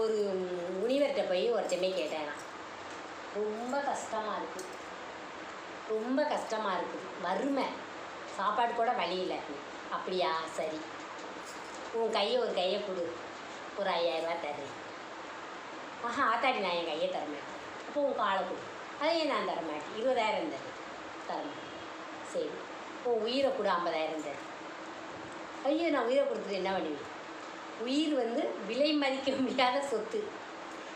ஒரு முனிவர்கிட்ட போய் ஒரு கேட்டேன் நான். ரொம்ப கஷ்டமாக இருக்குது ரொம்ப கஷ்டமாக இருக்குது வறுமை. சாப்பாடு கூட வழி இல்லை. அப்படியா? சரி. உன் கையை ஒரு கையை கொடு. ஒரு ஐயாயிரரூவா தர்றேன். ஆஹா ஆத்தாடி நான் என் கையை தரமாட்டேன். அப்போ உன் காலை கொடு. அதையும் நான் தரமாட்டேன். இருபதாயிரம் தரேன் தரமாட்டேன். சரி. உன் உயிரை கொடு ஐம்பதாயிரம் தரேன் ஐயோ நான் உயிரை கொடுத்துட்டு என்ன பண்ணுவேன்? உயிர் வந்து விலை மதிக்க முடியாத சொத்து.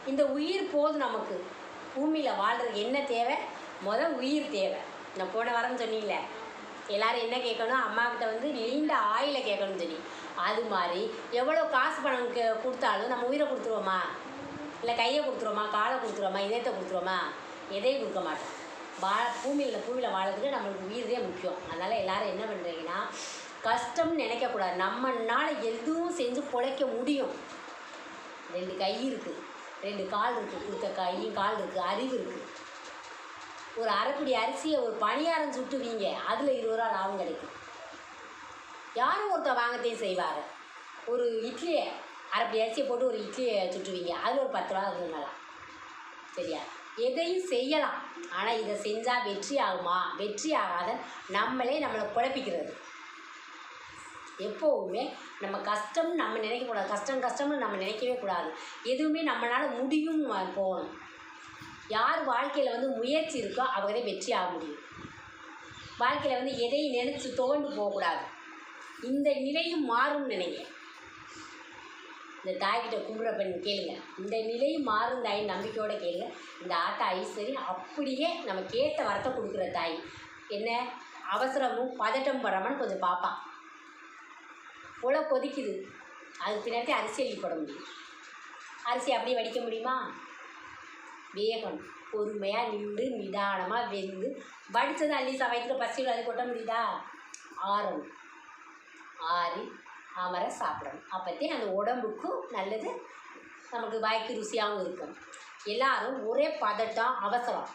இந்த உயிர் போதும் நமக்கு. பூமியில் வாழ்கிறதுக்கு என்ன தேவை? முத உயிர் தேவை. நான் போன வாரம் சொன்னீங்கள எல்லாரும் என்ன கேட்கணும்? அம்மாக்கிட்ட வந்து நீண்ட ஆயில கேட்கணும்னு சொல்லி. அது மாதிரி எவ்வளோ காசு பணம் கே- கொடுத்தாலும் நம்ம உயிரை கொடுத்துருவோமா? இல்லை கையை கொடுத்துருவோமா? காலை கொடுத்துருவோமா? இதயத்தை கொடுத்துருவோமா? எதையும் கொடுக்க மாட்டோம். வா பூமியில் பூமியில் வாழறதுக்கு நம்மளுக்கு உயிர் தான் முக்கியம். அதனால் எல்லாரும் என்ன பண்ணுறீங்கன்னா கஷ்டம்னு நினைக்கக்கூடாது. நம்மனால் எதுவும் செஞ்சு பிழைக்க முடியும். ரெண்டு கை இருக்குது ரெண்டு கால் இருக்குது கொடுத்த கையும் கால் இருக்குது அறிவு இருக்குது ஒரு அரைப்படி அரிசியை ஒரு பணியாரம் சுட்டுவீங்க. அதில் இருபது ரூபா லாபம் கிடைக்கும். யாரும் ஒருத்தர் வாங்கத்தையும் செய்வார் ஒரு இட்லியை அரைப்படி அரிசியை போட்டு ஒரு இட்லியை சுட்டுவீங்க. அதில் ஒரு பத்து ரூபா இருந்தலாம் சரியா? எதையும் செய்யலாம். ஆனால் இதை செஞ்சால் வெற்றி ஆகுமா? வெற்றி ஆகாத நம்மளே நம்மளை குழப்பிக்கிறது எப்போவுமே நம்ம கஷ்டம் நம்ம நினைக்கக்கூடாது. கஷ்டம் கஷ்டம்னு நம்ம நினைக்கவே கூடாது. எதுவுமே நம்மளால் முடியும் போகணும். யார் வாழ்க்கையில் வந்து முயற்சி இருக்கோ அவங்க தான் வெற்றி ஆக முடியும். வாழ்க்கையில் வந்து எதையும் நினச்சி தோண்டு போகக்கூடாது. இந்த நிலையும் மாறும் நினைங்க இந்த தாய்கிட்ட கும்பிட பண்ணி கேளுங்க. இந்த நிலையும் மாறும் தாய் நம்பிக்கையோடு கேளுங்க. இந்த ஆட்ட ஐஸ்வரி அப்படியே நம்ம கேட்ட வரத்தை கொடுக்குற தாய். என்ன? அவசரமும் பதட்டம் படாமல் கொஞ்சம் பார்ப்பான் உலை கொதிக்குது? அதுக்கு பின்னாடி அரிசி அள்ளி போட முடியும். அரிசி அப்படியே வடிக்க முடியுமா? வேகணும். பொறுமையாக நின்று நிதானமாக வெந்து வடித்தது அள்ளி சமயத்தில் பசியில் அது கொட்ட முடியுதா? ஆறணும். ஆறி அமர சாப்பிடணும். அப்போத்தே அந்த உடம்புக்கும் நல்லது. நமக்கு வாய்க்கு ருசியாகவும் இருக்கும். எல்லாரும் ஒரே பதட்டம் அவசரம்.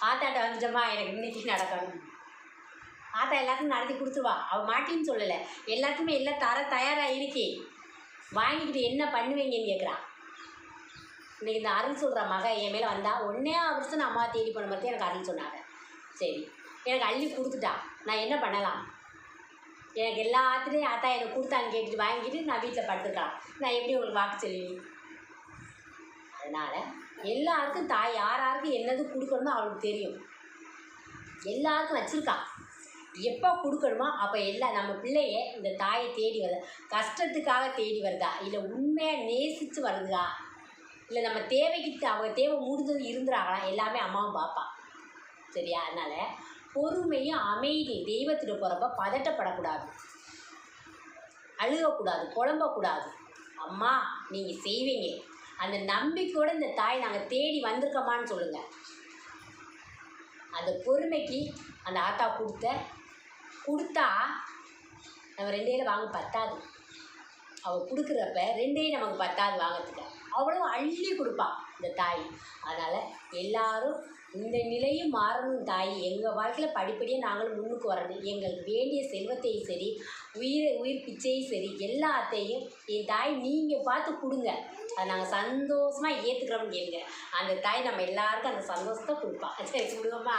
ஆத்தாட்ட வந்துட்டோமா எனக்கு இன்னைக்கு நடக்கணும். ஆத்தா எல்லாத்துக்கும் நடத்தி கொடுத்துருவா. அவள் மாட்டின்னு சொல்லலை. எல்லாத்துக்குமே எல்லாம் தர தயாராக இருக்கே. வாங்கிக்கிட்டு என்ன பண்ணுவீங்கன்னு கேட்குறா இன்றைக்கி இந்த அருள் சொல்கிற மக என் மேலே வந்தால் ஒன்றே வருஷம் அம்மா தேடி போன மாதிரி எனக்கு அருள் சொன்னாங்க. சரி. எனக்கு அள்ளி கொடுத்துட்டா. நான் என்ன பண்ணலாம்? எனக்கு எல்லாத்துலேயும் ஆத்தா எனக்கு கொடுத்தான்னு கேட்டுட்டு வாங்கிட்டு நான் வீட்டில் படுத்துருக்கலாம். நான் எப்படி உங்களுக்கு வாக்கு சொல்லுவேன்? அதனால் எல்லாருக்கும் தாய் யார் யாருக்கு என்னது கொடுக்கணுமோ அவளுக்கு தெரியும். எல்லாருக்கும் வச்சுருக்கா. எப்போ கொடுக்கணுமோ அப்போ எல்லாம் நம்ம பிள்ளைய இந்த தாயை தேடி வருதா கஷ்டத்துக்காக தேடி வருதா? இல்லை உண்மையாக நேசித்து வருதா இல்லை நம்ம தேவைக்கு அவங்க தேவை முடிஞ்சது இருந்துறாங்களா? எல்லாமே அம்மாவும் பார்ப்பா சரியா? அதனால் பொறுமையும் அமைதி தெய்வத்திட்ட போகிறப்ப பதட்டப்படக்கூடாது. அழுகக்கூடாது புலம்பக்கூடாது. அம்மா நீங்கள் செய்வீங்க. அந்த நம்பிக்கையோட இந்த தாய் நாங்கள் தேடி வந்திருக்கோமான்னு சொல்லுங்கள் அந்த பொறுமைக்கு அந்த ஆத்தா கொடுத்த கொடுத்தா நம்ம ரெண்டையில வாங்க பத்தாது. அவள் கொடுக்குறப்ப ரெண்டையும் நமக்கு பத்தாது வாங்கிறதுக்கு. அவ்வளோ அள்ளி கொடுப்பா இந்த தாய். அதனால் எல்லாரும் இந்த நிலையும் மாறணும் தாய். எங்கள் வாழ்க்கையில் படிப்படியாக நாங்களும் முன்னுக்கு வரணும். எங்களுக்கு வேண்டிய செல்வத்தையும் சரி உயிர் உயிர் பிச்சையும் சரி எல்லாத்தையும் என் தாய் நீங்கள் பார்த்து கொடுங்க. அதை நாங்கள் சந்தோஷமாக ஏற்றுக்கிறோம்னு கேளுங்க. அந்த தாய் நம்ம எல்லாருக்கும் அந்த சந்தோஷத்தை கொடுப்பா. சரி கொடுங்கம்மா.